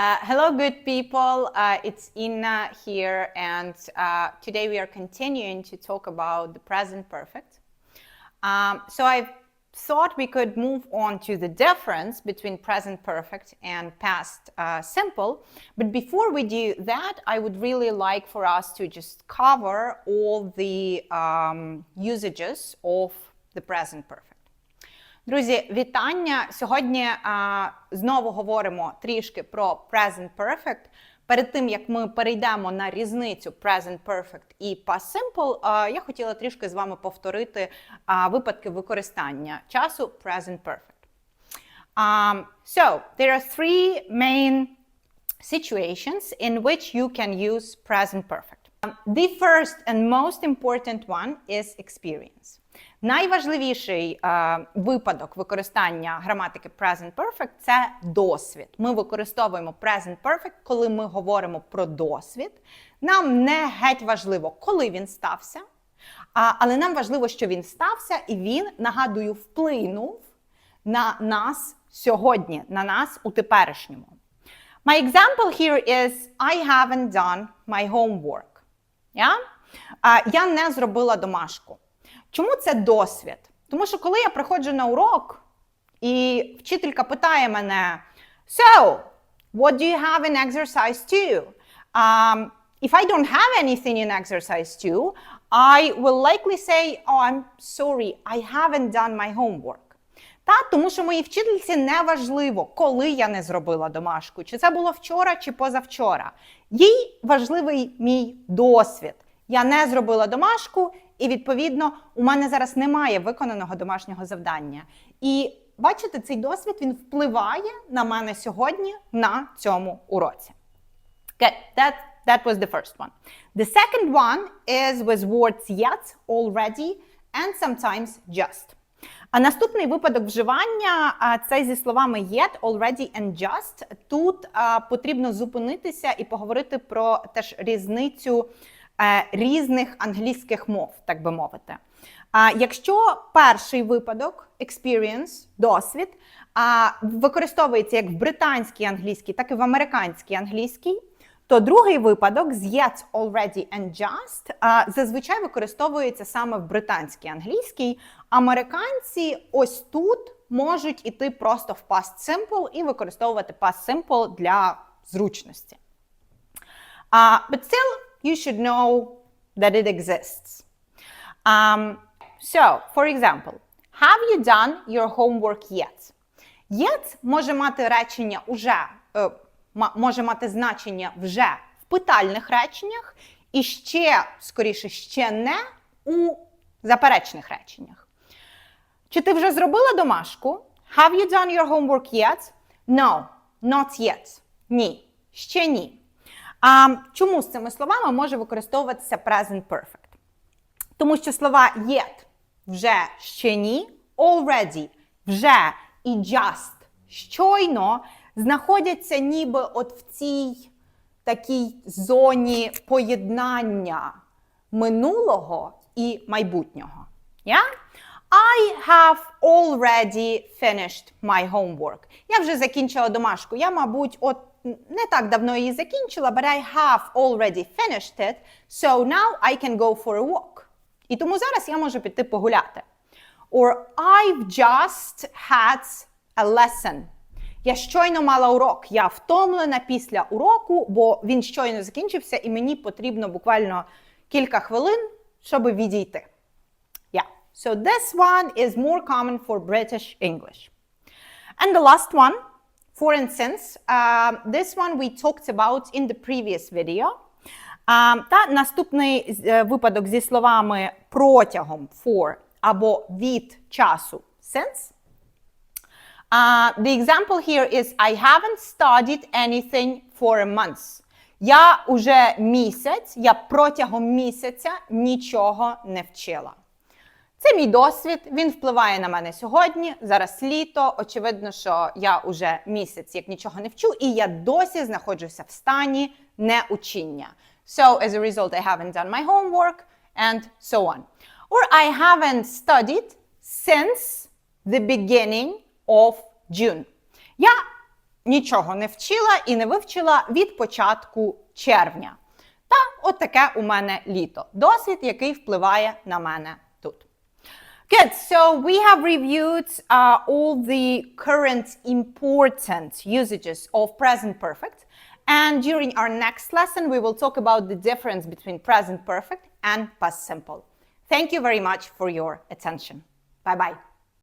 Uh, hello, good people. Uh, it's Inna here, and uh, today we are continuing to talk about the present perfect. Um, so I thought we could move on to the difference between present perfect and past uh, simple. But before we do that, I would really like for us to just cover all the um, usages of the present perfect. Друзі, вітання! Сьогодні а, знову говоримо трішки про Present Perfect. Перед тим як ми перейдемо на різницю Present Perfect і Past Simple, а, я хотіла трішки з вами повторити а, випадки використання часу Present Perfect. Um, so, there are three main situations in which you can use Present Perfect. Um, the first and most important one is experience. Найважливіший е, випадок використання граматики Present Perfect це досвід. Ми використовуємо Present Perfect, коли ми говоримо про досвід. Нам не геть важливо, коли він стався, а, але нам важливо, що він стався, і він, нагадую, вплинув на нас сьогодні, на нас у теперішньому. My example here is I haven't done my homework. Yeah? А, я не зробила домашку. Чому це досвід? Тому що коли я приходжу на урок, і вчителька питає мене: So, what do you have in exercise 2? Um, if I don't have anything in exercise 2, I will likely say, Oh, I'm sorry, I haven't done my homework. Та, тому що моїй вчительці не важливо, коли я не зробила домашку, чи це було вчора, чи позавчора. Їй важливий мій досвід. Я не зробила домашку, і відповідно у мене зараз немає виконаного домашнього завдання. І бачите, цей досвід він впливає на мене сьогодні на цьому уроці. Good. That, that was the first one. The second one is with words yet, already, and sometimes just. А наступний випадок вживання це зі словами yet, already and just. Тут а, потрібно зупинитися і поговорити про теж різницю Е, різних англійських мов, так би мовити. А якщо перший випадок experience, досвід, використовується як в британській англійській, так і в американській англійській, то другий випадок з yet, already and just зазвичай використовується саме в британській англійській. Американці ось тут можуть іти просто в past simple і використовувати past simple для зручності. Uh, but still, you should know that it exists. Um, so, for example, have you done your homework yet? Yet може мати речення уже, е, може мати значення вже в питальних реченнях, і ще, скоріше, ще не у заперечних реченнях. Чи ти вже зробила домашку? Have you done your homework yet? No, not yet. Ні. Ще ні. А чому з цими словами може використовуватися present perfect? Тому що слова yet вже ще ні, already вже і just щойно знаходяться ніби от в цій такій зоні поєднання минулого і майбутнього. Yeah? I have already finished my homework. Я вже закінчила домашку. Я, мабуть, от не так давно її закінчила, but I have already finished it, so now I can go for a walk. І тому зараз я можу піти погуляти. Or I've just had a lesson. Я щойно мала урок. Я втомлена після уроку, бо він щойно закінчився, і мені потрібно буквально кілька хвилин, щоб відійти. Yeah. So this one is more common for British English. And the last one For instance, uh, this one we talked about in the previous video. Uh, та наступний випадок зі словами протягом for або від часу since. Uh, the example here is I haven't studied anything for a month. Я уже місяць, я протягом місяця нічого не вчила. Це мій досвід, він впливає на мене сьогодні. Зараз літо. Очевидно, що я уже місяць як нічого не вчу, і я досі знаходжуся в стані неучіння. So, as a result, I haven't done my homework and so on. Or I haven't studied since the beginning of June. Я нічого не вчила і не вивчила від початку червня. Та от таке у мене літо. Досвід, який впливає на мене тут. Good. So we have reviewed uh, all the current important usages of present perfect. And during our next lesson, we will talk about the difference between present perfect and past simple. Thank you very much for your attention. Bye bye.